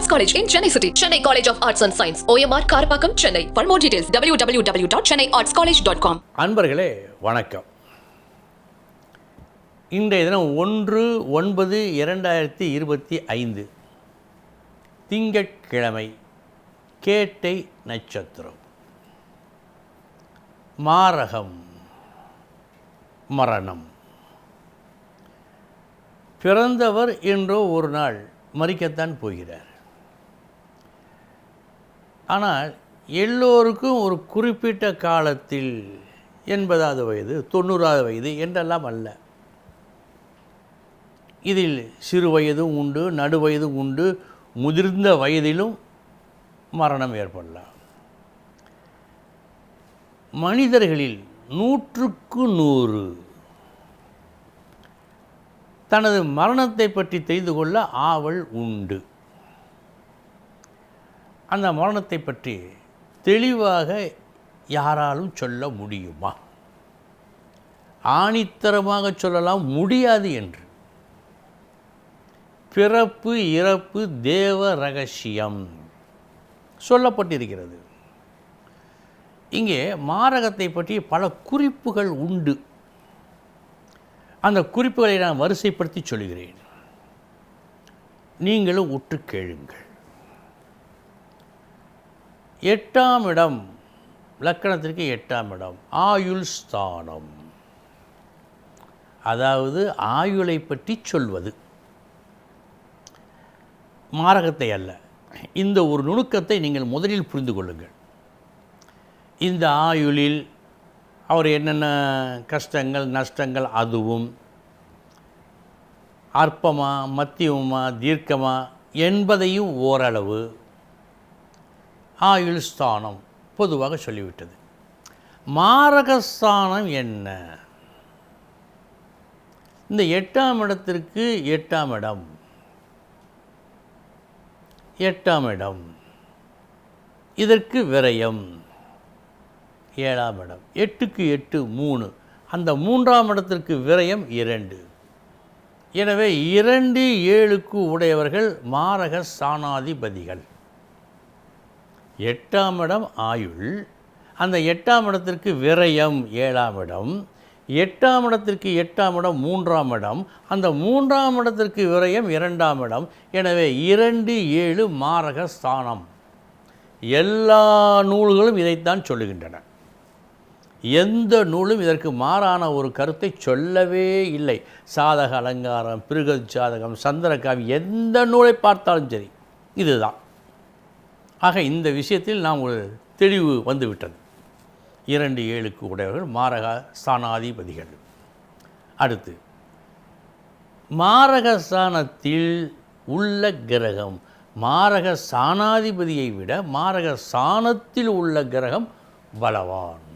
Arts college in Chennai city Chennai college of arts and science OMR Karapakkam Chennai for more details W W W dot Chennai arts college dot com அன்பர்களே வணக்கம் இன்றைய தினம் ஒன்று ஒன்பது இரண்டாயிரத்தி இருபத்தி ஐந்து திங்கட்கிழமை கேட்டை நட்சத்திரம் மாரகம் மரணம் பிறந்தவர் என்றோ ஒரு நாள் மறிக்கத்தான் போகிறார் ஆனால் எல்லோருக்கும் ஒரு குறிப்பிட்ட காலத்தில் எண்பதாவது வயது தொண்ணூறாவது வயது என்றெல்லாம் அல்ல. இதில் சிறு வயதும் உண்டு நடுவயதும் உண்டு முதிர்ந்த வயதிலும் மரணம் ஏற்படலாம். மனிதர்களில் நூற்றுக்கு நூறு தனது மரணத்தை பற்றி தெரிந்து கொள்ள ஆவல் உண்டு. அந்த மரணத்தை பற்றி தெளிவாக யாராலும் சொல்ல முடியுமா? ஆணித்தரமாக சொல்லலாம் முடியாது என்று. பிறப்பு இறப்பு தேவ ரகசியம் சொல்லப்பட்டிருக்கிறது. இங்கே மாரகத்தை பற்றி பல குறிப்புகள் உண்டு. அந்த குறிப்புகளை நான் வரிசைப்படுத்தி சொல்கிறேன். நீங்களும் உற்று கேளுங்கள். எட்டாம் இடம். லக்கணத்திற்கு எட்டாம் இடம். ஆயுள் ஸ்தானம். அதாவது ஆயுளை பற்றி சொல்வது. மாரகத்தை அல்ல. இந்த ஒரு நுணுக்கத்தை நீங்கள் முதலில் புரிந்து கொள்ளுங்கள். இந்த ஆயுளில் அவர் என்னென்ன கஷ்டங்கள் நஷ்டங்கள் அதுவும் அற்பமா மத்தியமா தீர்க்கமா என்பதையும் ஓரளவு ஆயுள் ஸ்தானம் பொதுவாக சொல்லிவிட்டது. மாரகஸ்தானம் என்ன? இந்த எட்டாம் இடத்திற்கு எட்டாம் இடம். எட்டாம் இடம். இதற்கு விரயம். ஏழாம் இடம். எட்டுக்கு எட்டு மூணு. அந்த மூன்றாம் இடத்திற்கு விரயம் இரண்டு. எனவே இரண்டு ஏழுக்கு உடையவர்கள் மாரக சாணாதிபதிகள் எட்டாம் இடம் ஆயுள். அந்த எட்டாம் இடத்திற்கு விரயம் ஏழாம் இடம். எட்டாம் இடத்திற்கு எட்டாம் இடம் மூன்றாம் இடம். அந்த மூன்றாம் இடத்திற்கு விரயம் இரண்டாம் இடம். எனவே இரண்டு ஏழு மாரக ஸ்தானம். எல்லா நூல்களும் இதைத்தான் சொல்லுகின்றன. எந்த நூலும் இதற்கு மாறான ஒரு கருத்தை சொல்லவே இல்லை. சாதக அலங்காரம் பிருகத் சாதகம் சந்திரகாவி எந்த நூலை பார்த்தாலும் சரி இதுதான். ஆக இந்த விஷயத்தில் நாம் ஒரு தெளிவு வந்துவிட்டது. இரண்டு ஏழுக்கு உடையவர்கள் மாரக ஸ்தானாதிபதிகள். அடுத்து மாரக ஸ்தானத்தில் உள்ள கிரகம் மாரக சாணாதிபதியை விட மாரக சாணத்தில் உள்ள கிரகம் பலவான்.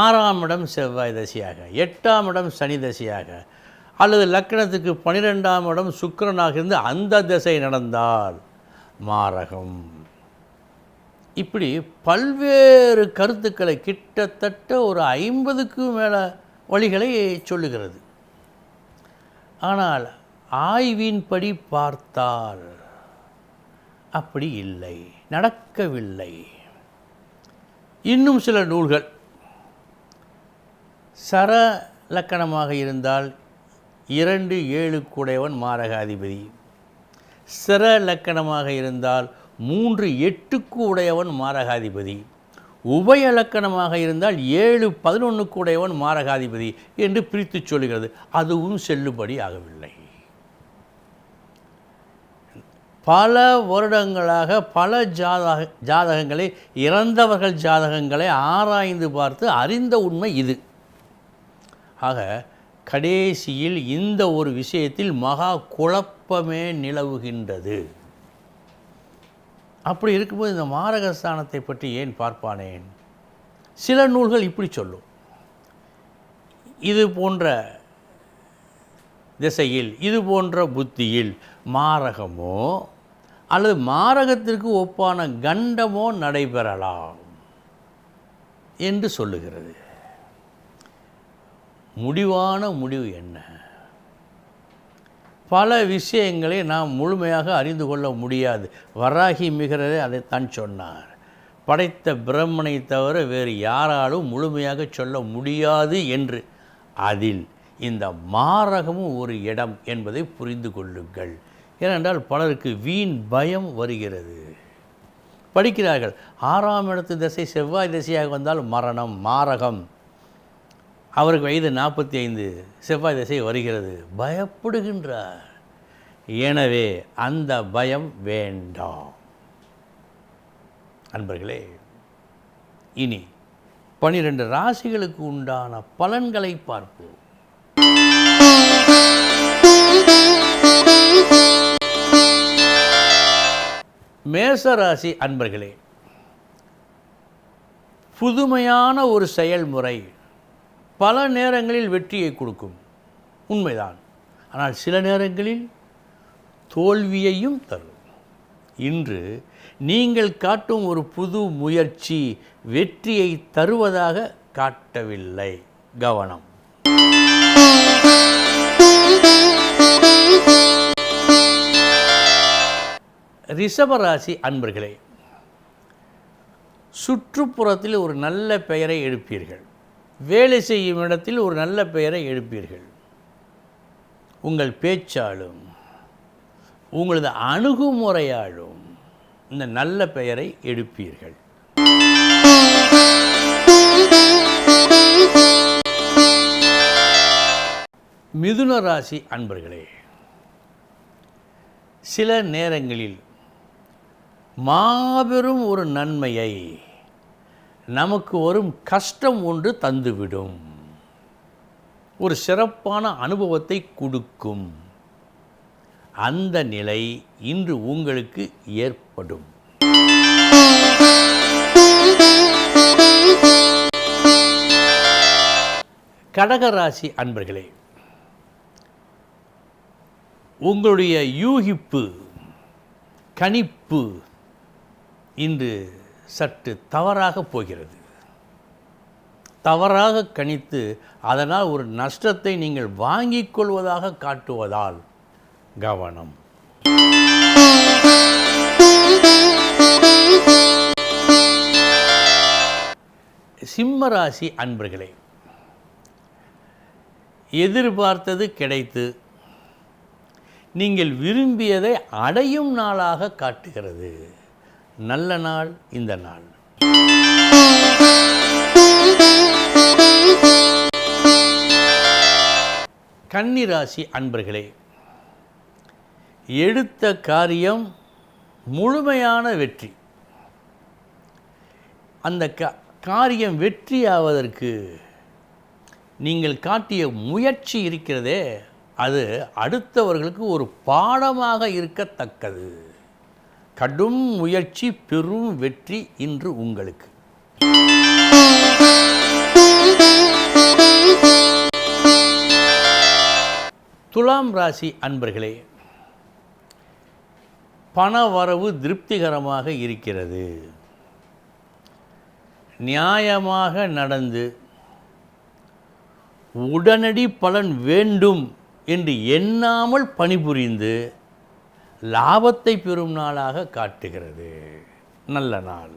ஆறாம் இடம் செவ்வாய் தசையாக எட்டாம் இடம் சனி தசையாக அல்லது லக்கணத்துக்கு பனிரெண்டாம் இடம் சுக்கரனாக இருந்து அந்த திசை நடந்தால் மாரகம். இப்படி பல்வேறு கருத்துக்களை கிட்டத்தட்ட ஒரு ஐம்பதுக்கும் மேலே வழிகளை சொல்லுகிறது. ஆனால் ஆய்வின்படி பார்த்தால் அப்படி இல்லை நடக்கவில்லை. இன்னும் சில நூல்கள். சர லக்கணமாக இருந்தால் இரண்டு ஏழு கூடையவன் மாரகாதிபதி. சிர லக்கணமாக இருந்தால் மூன்று எட்டுக்கு உடையவன் மாரகாதிபதி. உபய இலக்கணமாக இருந்தால் ஏழு பதினொன்றுக்கு உடையவன் மாரகாதிபதி என்று பிரித்து சொல்கிறது. அதுவும் செல்லுபடி ஆகவில்லை. பல வருடங்களாக பல ஜாதக ஜாதகங்களை இறந்தவர்கள் ஜாதகங்களை ஆராய்ந்து பார்த்து அறிந்த உண்மை இது. ஆக கடைசியில் இந்த ஒரு விஷயத்தில் மகா குழப்பமே நிலவுகின்றது. அப்படி இருக்கும்போது இந்த மாரகஸ்தானத்தை பற்றி ஏன் பார்ப்பானேன்? சில நூல்கள் இப்படி சொல்லும். இது போன்ற திசையில் இது போன்ற புத்தியில் மாரகமோ அல்லது மாரகத்திற்கு ஒப்பான கண்டமோ நடைபெறலாம் என்று சொல்லுகிறது. முடிவான முடிவு என்ன? பல விஷயங்களை நாம் முழுமையாக அறிந்து கொள்ள முடியாது. வராகி மிகிறதே அதைத்தான் சொன்னார். படைத்த பிரம்மனை தவிர வேறு யாராலும் முழுமையாக சொல்ல முடியாது என்று. அதில் இந்த மாரகமும் ஒரு இடம் என்பதை புரிந்து கொள்ளுங்கள். ஏனென்றால் பலருக்கு வீண் பயம் வருகிறது. படிக்கிறார்கள் ஆறாம் இடத்து திசை செவ்வாய் திசையாக வந்தால் மரணம் மாரகம். அவருக்கு வயது நாற்பத்தி ஐந்து செவ்வாய் திசை வருகிறது. பயப்படுகின்றார். எனவே அந்த பயம் வேண்டாம். அன்பர்களே இனி பனிரெண்டு ராசிகளுக்கு உண்டான பலன்களை பார்ப்போம். மேசராசி அன்பர்களே புதுமையான ஒரு செயல்முறை பல நேரங்களில் வெற்றியை கொடுக்கும். உண்மைதான். ஆனால் சில நேரங்களில் தோல்வியையும் தரும். இன்று நீங்கள் காட்டும் ஒரு புது முயற்சி வெற்றியை தருவதாக காட்டவில்லை. கவனம். ரிஷபராசி அன்பர்களே சுற்றுப்புறத்தில் ஒரு நல்ல பெயரை எடுப்பீர்கள் வேலை செய்யும் இடத்தில் ஒரு நல்ல பெயரை எடுப்பீர்கள் உங்கள் பேச்சாலும் உங்களது அணுகுமுறையாலும் இந்த நல்ல பெயரை எடுப்பீர்கள் மிதுன ராசி அன்பர்களே சில நேரங்களில் மாபெரும் ஒரு நன்மையை நமக்கு வரும் கஷ்டம் ஒன்று தந்துவிடும். ஒரு சிறப்பான அனுபவத்தை கொடுக்கும். அந்த நிலை இன்று உங்களுக்கு ஏற்படும். கடகராசி அன்பர்களே உங்களுடைய யூகிப்பு கணிப்பு இன்று சற்று தவறாக போகிறது. தவறாக கணித்து அதனால் ஒரு நஷ்டத்தை நீங்கள் வாங்கிக் கொள்வதாக காட்டுவதால் கவனம். சிம்மராசி அன்பர்களே எதிர்பார்த்தது கிடைத்து நீங்கள் விரும்பியதை அடையும் நாளாக காட்டுகிறது. நல்ல நாள் இந்த நாள். கன்னிராசி அன்பர்களே எடுத்த காரியம் முழுமையான வெற்றி. அந்த க காரியம் வெற்றியாவதற்கு நீங்கள் காட்டிய முயற்சி இருக்கிறதே அது அடுத்தவர்களுக்கு ஒரு பாடமாக இருக்கத்தக்கது. கடும் முயற்சி பெரும் வெற்றி இன்று உங்களுக்கு. துலாம் ராசி அன்பர்களே பண வரவு திருப்திகரமாக இருக்கிறது. நியாயமாக நடந்து உடனடி பலன் வேண்டும் என்று எண்ணாமல் பணிபுரிந்து லாபத்தை பெறும் நாளாக காட்டுகிறது. நல்ல நாள்.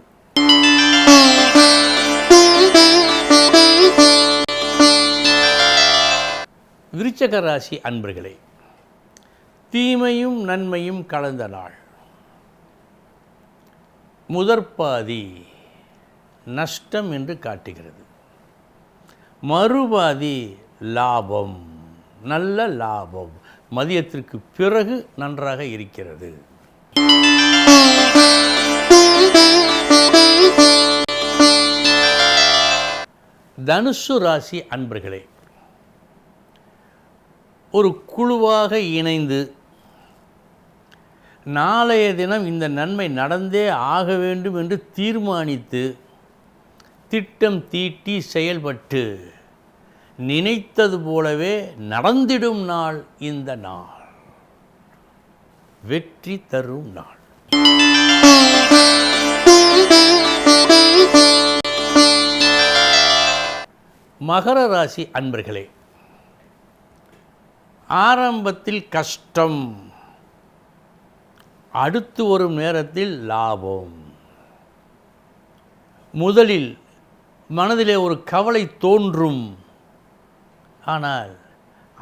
விருச்சக ராசி அன்பர்களே தீமையும் நன்மையும் கலந்த நாள். முதற்பாதி நஷ்டம் என்று காட்டுகிறது. மறுபாதி லாபம் நல்ல லாபம். மதியத்திற்கு பிறகு நன்றாக இருக்கிறது. தனுசு ராசி அன்பர்களே ஒரு குழுவாக இணைந்து நாளைய தினம் இந்த நன்மை நடந்தே ஆக வேண்டும் என்று தீர்மானித்து திட்டம் தீட்டி செயல்பட்டு நினைத்தது போலவே நடந்திடும் நாள் இந்த நாள். வெற்றி தரும் நாள். மகர ராசி அன்பர்களே ஆரம்பத்தில் கஷ்டம் அடுத்து வரும் நேரத்தில் லாபம். முதலில் மனதிலே ஒரு கவலை தோன்றும். ஆனால்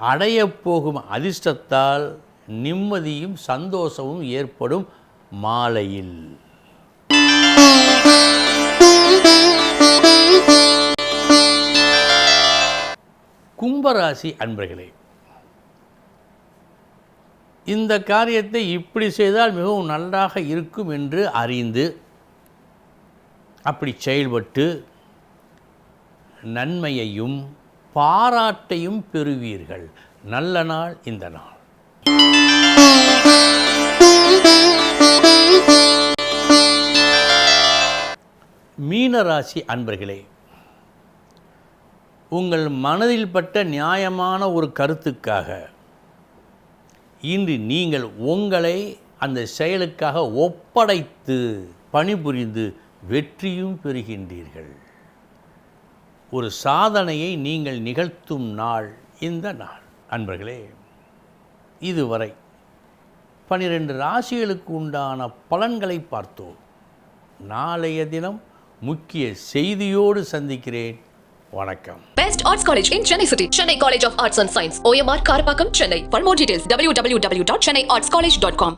அடையப்போகும் அதிர்ஷ்டத்தால் நிம்மதியும் சந்தோஷமும் ஏற்படும் மாலையில். கும்பராசி அன்பர்களே இந்த காரியத்தை இப்படி செய்தால் மிகவும் நன்றாக இருக்கும் என்று அறிந்து அப்படி செயல்பட்டு நன்மையையும் பாராட்டையும் பெறுவீர்கள். நல்ல நாள் இந்த நாள். மீனராசி அன்பர்களே உங்கள் மனதில் பட்ட நியாயமான ஒரு கருத்துக்காக இன்று நீங்கள் உங்களை அந்த செயலுக்காக ஒப்படைத்து பணிபுரிந்து வெற்றியும் பெறுகின்றீர்கள். ஒரு சாதனையை நீங்கள் நிகழ்த்தும் நாள் இந்த நாள் அன்பர்களே இதுவரை பனிரெண்டு ராசிகளுக்கு உண்டான பலன்களை பார்த்தோம் நாளைய தினம் முக்கிய செய்தியோடு சந்திக்கிறேன் வணக்கம் best arts college in Chennai city Chennai college of arts and science OMR Karapakkam Chennai for more details W W W dot Chennai arts college dot com